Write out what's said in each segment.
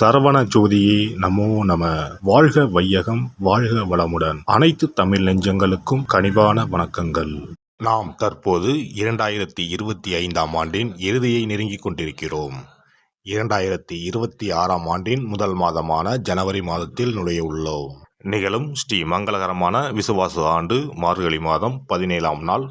சரவண ஜோதியே நமோ நம. வாழ்க வையகம் வாழ்க வளமுடன். அனைத்து தமிழ் நெஞ்சங்களுக்கும் கனிவான வணக்கங்கள். நாம் தற்போது இரண்டாயிரத்தி இருபத்தி ஐந்தாம் ஆண்டின் இறுதியை நெருங்கிக் கொண்டிருக்கிறோம். இரண்டாயிரத்தி இருபத்தி ஆறாம் ஆண்டின் முதல் மாதமான ஜனவரி மாதத்தில் நுழைய உள்ளோம். நிகழும் ஸ்ரீ மங்களகரமான விசுவாச ஆண்டு மார்கழி மாதம் பதினேழாம் நாள்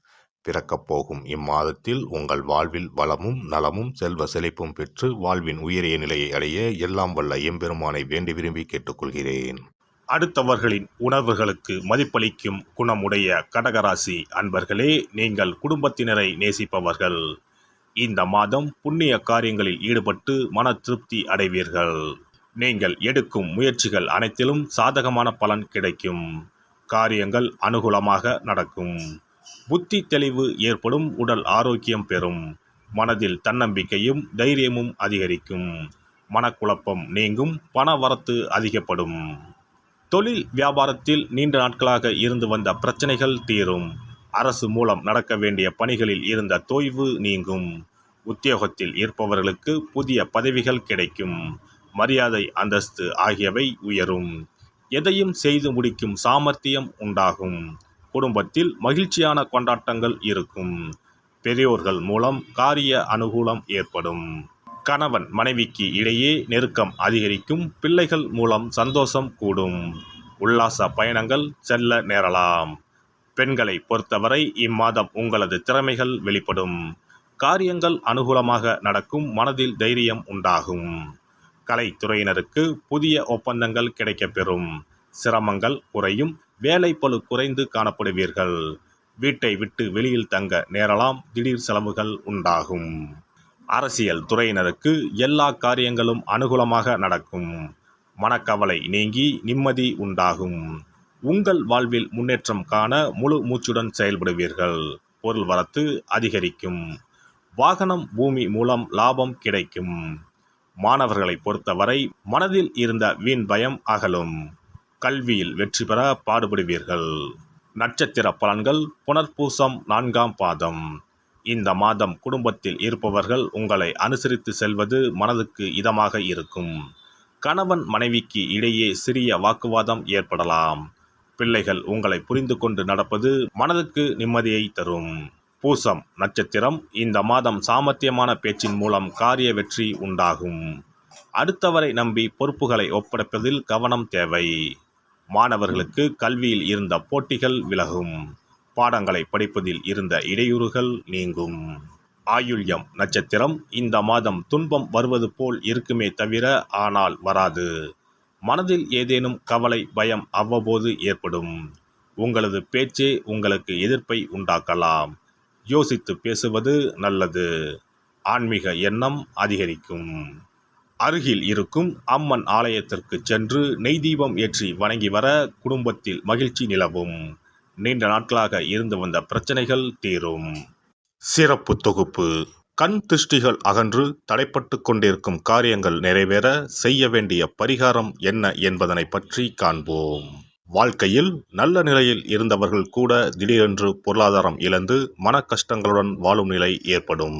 பிறக்கப் போகும். இம்மாதத்தில் உங்கள் வாழ்வில் வளமும் நலமும் செல்வ செழிப்பும் பெற்று வாழ்வின் உயரிய நிலையை அடைய எல்லாம் வல்ல எம்பெருமானை வேண்டி விரும்பி கேட்டுக்கொள்கிறேன். அடுத்தவர்களின் உணர்வுகளுக்கு மதிப்பளிக்கும் குணமுடைய கடகராசி அன்பர்களே நீங்கள் குடும்பத்தினரை நேசிப்பவர்கள். இந்த மாதம் புண்ணிய காரியங்களில் ஈடுபட்டு மன திருப்தி அடைவீர்கள். நீங்கள் எடுக்கும் முயற்சிகள் அனைத்திலும் சாதகமான பலன் கிடைக்கும். காரியங்கள் அனுகூலமாக நடக்கும். புத்தி தெளிவு ஏற்படும் உடல் ஆரோக்கியம் பெறும். மனதில் தன்னம்பிக்கையும் தைரியமும் அதிகரிக்கும். மனக்குழப்பம் நீங்கும் பண வரத்து அதிகப்படும். தொழில் வியாபாரத்தில் நீண்ட நாட்களாக இருந்து வந்த பிரச்சனைகள் தீரும். அரசு மூலம் நடக்க வேண்டிய பணிகளில் இருந்த தொய்வு நீங்கும். உத்தியோகத்தில் இருப்பவர்களுக்கு புதிய பதவிகள் கிடைக்கும். மரியாதை அந்தஸ்து ஆகியவை உயரும். எதையும் செய்து முடிக்கும் சாமர்த்தியம் உண்டாகும். குடும்பத்தில் மகிழ்ச்சியான கொண்டாட்டங்கள் இருக்கும். பெரியோர்கள் மூலம் காரிய அனுகூலம் ஏற்படும். கணவன் மனைவிக்கு இடையே நெருக்கம் அதிகரிக்கும். பிள்ளைகள் மூலம் சந்தோஷம் கூடும். உல்லாச பயணங்கள் செல்ல நேரலாம். பெண்களை பொறுத்தவரை இம்மாதம் உங்களது திறமைகள் வெளிப்படும். காரியங்கள் அனுகூலமாக நடக்கும். மனதில் தைரியம் உண்டாகும். கலைத்துறையினருக்கு புதிய ஒப்பந்தங்கள் கிடைக்கப்பெறும். சிரமங்கள் குறையும். வேலைப்பளு குறைந்து காணப்படுவீர்கள். வீட்டை விட்டு வெளியில் தங்க நேரலாம் திடீர் செலவுகள் உண்டாகும். அரசியல் துறையினருக்கு எல்லா காரியங்களும் அனுகூலமாக நடக்கும். மனக்கவலை நீங்கி நிம்மதி உண்டாகும். உங்கள் வாழ்வில் முன்னேற்றம் காண முழு மூச்சுடன் செயல்படுவீர்கள். பொருள் வரத்து அதிகரிக்கும். வாகனம் பூமி மூலம் லாபம் கிடைக்கும். மாணவர்களை பொறுத்தவரை மனதில் இருந்த வீண் பயம் அகலும். கல்வியில் வெற்றி பெற பாடுபடுவீர்கள். நட்சத்திர பலன்கள் புனர்பூசம் நான்காம் பாதம். இந்த மாதம் குடும்பத்தில் இருப்பவர்கள் உங்களை அனுசரித்து செல்வது மனதுக்கு இதமாக இருக்கும். கணவன் மனைவிக்கு இடையே சிறிய வாக்குவாதம் ஏற்படலாம். பிள்ளைகள் உங்களை புரிந்து கொண்டு நடப்பது மனதுக்கு நிம்மதியை தரும். பூசம் நட்சத்திரம் இந்த மாதம் சாமர்த்தியமான பேச்சின் மூலம் காரிய வெற்றி உண்டாகும். அடுத்தவரை நம்பி பொறுப்புகளை ஒப்படைப்பதில் கவனம் தேவை. மாணவர்களுக்கு கல்வியில் இருந்த போட்டிகள் விலகும். பாடங்களை படிப்பதில் இருந்த இடையூறுகள் நீங்கும். ஆயுள்யம் நட்சத்திரம் இந்த மாதம் துன்பம் வருவது போல் இருக்குமே தவிர ஆனால் வராது. மனதில் ஏதேனும் கவலை பயம் அவ்வப்போது ஏற்படும். உங்களது பேச்சே உங்களுக்கு எதிர்ப்பை உண்டாக்கலாம். யோசித்து பேசுவது நல்லது. ஆன்மீக எண்ணம் அதிகரிக்கும். அருகில் இருக்கும் அம்மன் ஆலயத்திற்கு சென்று நெய் தீபம் ஏற்றி வணங்கி வர குடும்பத்தில் மகிழ்ச்சி நிலவும். நீண்ட நாட்களாக இருந்து வந்த பிரச்சனைகள் தீரும். சிறப்பு தொகுப்பு. கண் திருஷ்டிகள் அகன்று தடைப்பட்டு கொண்டிருக்கும் காரியங்கள் நிறைவேற செய்ய வேண்டிய பரிகாரம் என்ன என்பதனை பற்றி காண்போம். வாழ்க்கையில் நல்ல நிலையில் இருந்தவர்கள் கூட திடீரென்று பொருளாதாரம் இழந்து மன கஷ்டங்களுடன் வாழும் நிலை ஏற்படும்.